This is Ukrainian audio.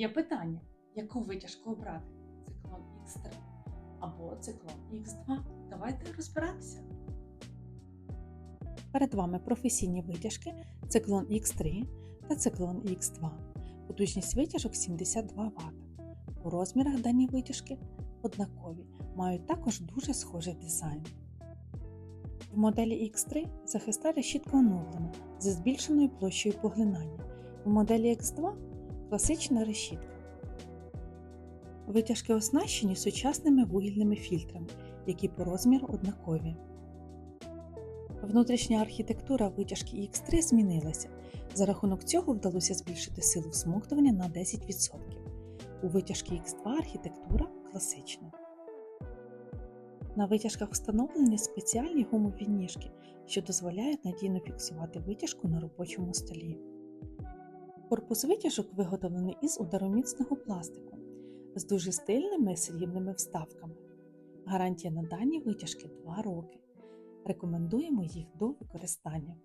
Є питання, яку витяжку обрати? Циклон X3 або циклон X2. Давайте розбиратися. Перед вами професійні витяжки циклон X3 та циклон X2. Потужність витяжок 72 Вт. У розмірах дані витяжки однакові, мають також дуже схожий дизайн. В моделі X3 захиста решітка оновлена зі збільшеною площею поглинання. У моделі X2 класична решітка. Витяжки оснащені сучасними вугільними фільтрами, які по розміру однакові. Внутрішня архітектура витяжки X3 змінилася. За рахунок цього вдалося збільшити силу всмоктування на 10%. У витяжки X2 архітектура класична. На витяжках встановлені спеціальні гумові ніжки, що дозволяють надійно фіксувати витяжку на робочому столі. Корпус витяжок виготовлений із удароміцного пластику з дуже стильними срібними вставками. Гарантія на дані витяжки 2 роки. Рекомендуємо їх до використання.